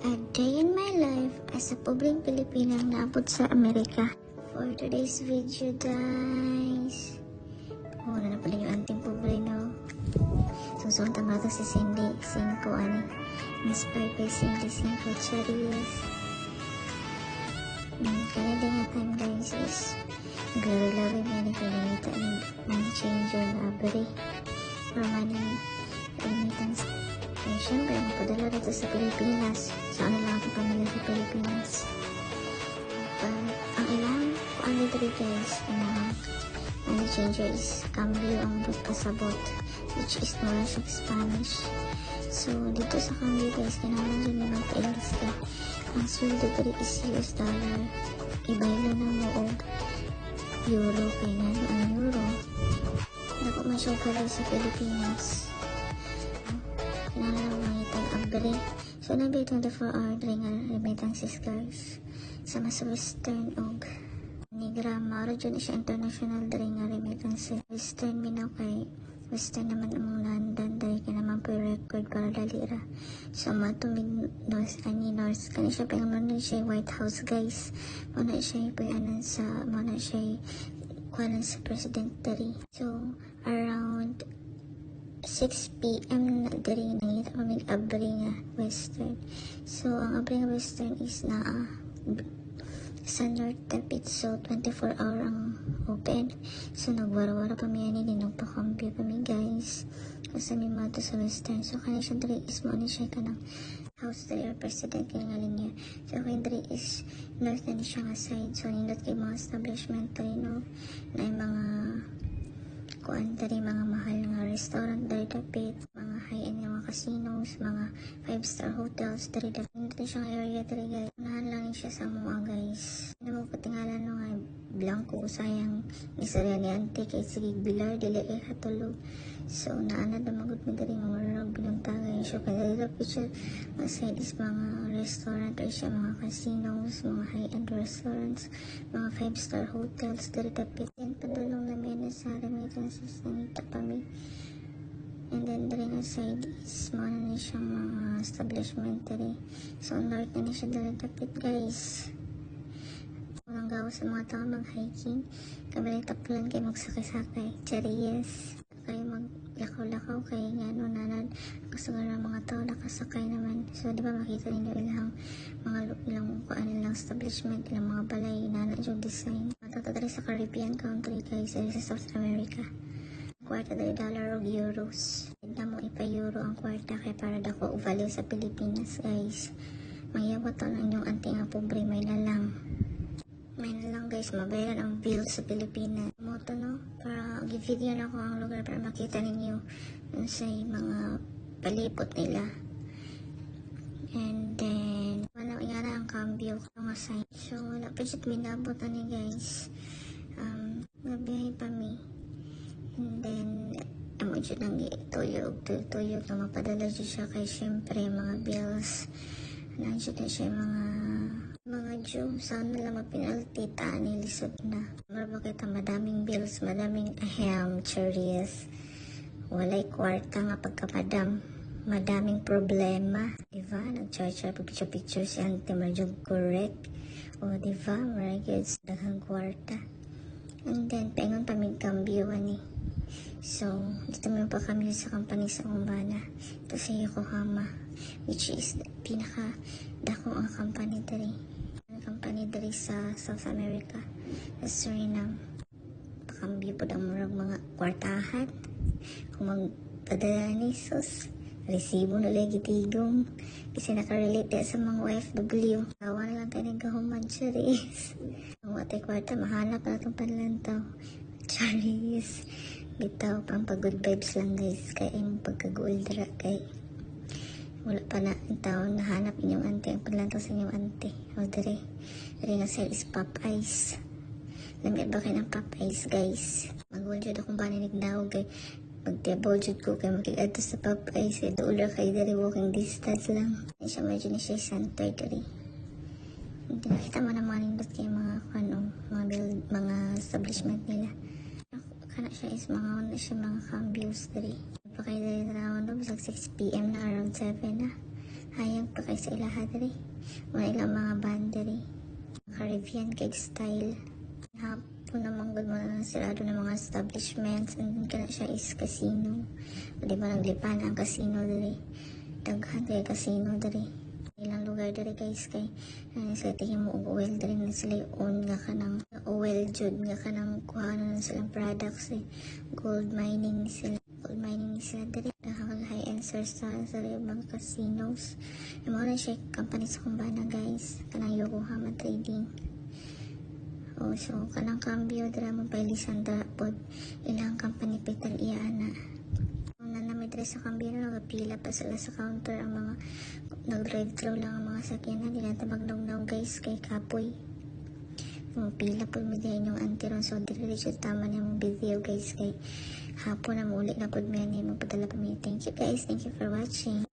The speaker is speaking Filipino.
A day in my life as a pobreng Pilipinang naabot sa Amerika. For today's video, guys. Oh, na pala yung anting pobre, no? Susunod ang mga to si Cindy. Cinco, ano? Inspired by Cindy Cinco Charis. Hmm, kaya din nga time, guys, is Grabe-grabe may nakinamita ng money changer na abri. Or money remittance. Eh, syempre, mapadala dito sa Pilipinas. Sa ano lang ang pamilya sa Pilipinas. But, ang ilang, ano guys, na money changer is cambio ang pasabot, which is knowledge of Spanish. So, dito sa cambio guys, kailangan dyan may magpa-English ka. Ang sweldo dito is US dollar. Ibaylo na mo og euro kay nga ang euro. Man siya pala sa Pilipinas. Abri. So, nabi 24 hour ring nga remittances guys. Sa mas western og maro dyan siya international ring nga remittances. Western minaw kay Western naman ang London dahil ka naman po record para dalira. So, matumig North, ani North, kani siya pingaman siya White House guys. Muna siya po ano sa, muna siya kuwanan sa President Dari. So, around 6 p.m. na diri nangita kami abri nga Western. So, ang abri nga Western is na ah, sa North Tapit. So, 24 hour ang open. So, nagwara-wara pa mi ani din nagpa-compute pa mi guys. Kasi may mato sa Western. So, kaya siya diri is mo ni siya ka ng house diri or president kaya nga linya. So, kaya diri is north na ni siya nga side. So, nindot kay mga establishment diri no. Na yung mga kuan diri mga dapit mga high-end nga mga casinos mga five star hotels diri dapit nindot siyang area diri guys unahan lang siya sa mga guys. Ano mo patingalan no nga blanco sayang ni Sarya ni Ante kay sige bilar dili kay hatulog. So naana na magud mi diri mga rog binuntagan siya kay diri dapit siya side is mga restaurant or siya mga casinos mga high-end restaurants mga five star hotels diri dapit yan padulong na may sa remittances na nita pa mi Dali nga side is mga na siyang mga establishment dali. So, north na ni siya dali dapit, guys. Walang gawa sa mga tao mag-hiking. Kabalik tapulan kayo magsakay-sakay. Chariyas. Kayo maglakaw-lakaw kayo nga no nanan. Kasagara mga tao nakasakay naman. So, di ba makita ninyo ilang mga ilang kuan ilang establishment, ilang mga balay na yung design. Matatadari sa Caribbean country, guys. Sa South America kwarta dali dollar o euros. Hindi mo ipa-euro ang kwarta kay para dako value sa Pilipinas, guys. Mayabot to ng inyong anting nga pobre, may na lang. May na lang, guys, mabayaran ang bill sa Pilipinas. Mo to, no? Para gi-video na ko ang lugar para makita ninyo yung sa mga palipot nila. And then, wala nga ang cambio ko nga sign. So, wala pa siya minabot na ni guys. Um, nabiyahe pa mi. And then, amo dyan nang tuyog, tuyog na mapadala dyan siya kay syempre mga bills. Nandiyan na siya mga mga Jew. Sana lang mapinalti ni lisod na. Maraba kita madaming bills, madaming ahem, cherries. Walay kwarta nga pagkapadam. Madaming problema. Diba? Nag-charge picture-picture si Auntie Marjong correct. O diba? Good. Daghang kwarta. And then, paingon pa may cambio ani. So, dito meron pa kami sa company sa Umbana. Ito sa Yokohama. Which is pinaka dako ang company diri. Ang company diri sa South America. Sa Suriname. Pakambio po ang murag mga kwartahan. Kung magpadala ni sus. Resibo na lagi tigong. Kasi nakarelate sa mga OFW. Tawa na lang tayo nagkahuman, Charis. Ang watay kwarta, mahanap na itong panlantaw. Charis. Bitaw, pang pag-good vibes lang guys. Kaya yung pagkaguldra kay wala pa na ang taon nahanap inyong ante ang panlantaw sa inyong ante. O dire. Dire nga sir is Popeyes. Lamit ba kayo ng Popeyes guys? Mag-uljud akong paninig daw kay Magtiyabaw jud ko kay makigadto sa Popeyes. Kaya doon kay dire walking distance lang. Ay siya medyo ni siya center. Hindi nakita mo na mga nindot kay mga ano, mga build, mga establishment nila. Kana siya is mga ano siya mga cambios diri. Pa kay diri rawan do bisag 6 PM na around 7 na. Hayang pa kay sa ilaha diri. Mga ilang mga banderi. Caribbean kay style. Hapon naman good mo na sirado ng mga establishments and kana siya is casino. Di ba naglipan ang casino diri. Daghan kay casino diri. Lugar diri guys kay ano sila tingin mo oil diri na sila own nga kanang oil jud nga kanang kuha na silang products eh. Gold mining sila. Gold mining sila diri. Dahil high end source sa sa mga casinos. Yung mga siya company sa kumbana guys. Kanang Yokohama Trading. Oh, so kanang cambio dira mo pailisan dra pod ilang company petal iya na may dre sa cambio na nagapila pa sila sa counter ang mga nag-drive thru lang ang mga sakyanan nila tabagdaw daw guys kay kapoy. Mga pila po mo din yung antiron so dire siya tama na yung video guys kay hapon na muli na pod may mo padala pa. Thank you guys. Thank you for watching.